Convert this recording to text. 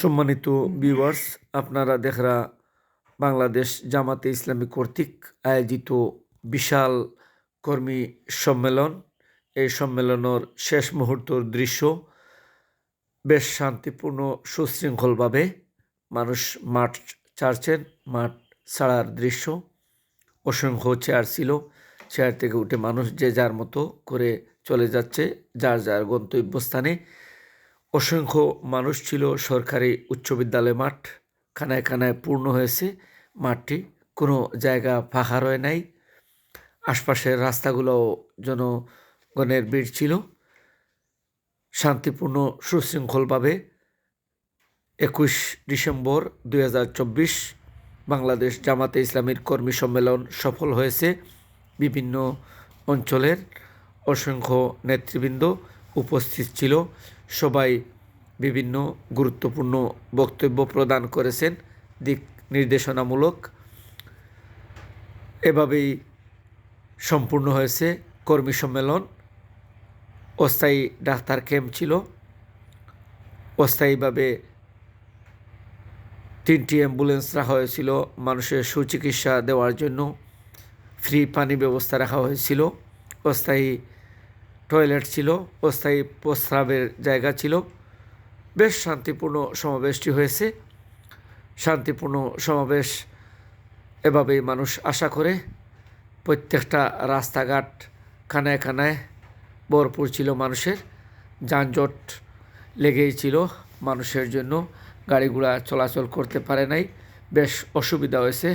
সম্মানিত ভিউয়ার্স আপনারা দেখরা বাংলাদেশ জামাতে ইসলামী কর্তৃক আয়োজিত বিশাল কর্মী সম্মেলন। এই সম্মেলনের শেষ মুহূর্তর দৃশ্য বেশ শান্তিপূর্ণ, সুশৃঙ্খলভাবে মানুষ মাঠ ছাড়ছেন, মাঠ ছাড়ার দৃশ্য। অসংখ্য চেয়ার ছিল চেয়ার থেকে উঠে মানুষ যে যার মতো করে চলে যাচ্ছে, যার যার গন্তব্যস্থানে। অসংখ্য মানুষ ছিল সরকারি উচ্চ বিদ্যালয় মাঠ, খানায় খানায় পূর্ণ হয়েছে মাঠটি। কোনো জায়গা ফাঁকা রয়ে নাই। আশপাশের রাস্তাগুলোও জনগণের ভিড় ছিল। শান্তিপূর্ণ সুশৃঙ্খলভাবে একুশ ডিসেম্বর দু হাজার চব্বিশ বাংলাদেশ জামাতে ইসলামীর কর্মী সম্মেলন সফল হয়েছে। বিভিন্ন অঞ্চলের অসংখ্য নেতৃবৃন্দ উপস্থিত ছিল। সবাই বিভিন্ন গুরুত্বপূর্ণ বক্তব্য প্রদান করেছেন, দিক নির্দেশনামূলক। এভাবেই সম্পূর্ণ হয়েছে কর্মী সম্মেলন। অস্থায়ী ডাক্তার ক্যাম্প ছিল। অস্থায়ীভাবে তিনটি অ্যাম্বুলেন্স রাখা হয়েছিল মানুষের সুচিকিৎসা দেওয়ার জন্য। ফ্রি পানি ব্যবস্থা রাখা হয়েছিল। অস্থায়ী টয়লেট ছিল, অস্থায়ী প্রস্রাবের জায়গা ছিল। বেশ শান্তিপূর্ণ সমাবেশটি হয়েছে। শান্তিপূর্ণ সমাবেশ এভাবেই মানুষ আশা করে। প্রত্যেকটা রাস্তাঘাট খানায় খানায় ভরপুর ছিল মানুষের। যানজট লেগেই ছিল মানুষের জন্য। গাড়ি চলাচল করতে পারে নাই। বেশ অসুবিধা হয়েছে।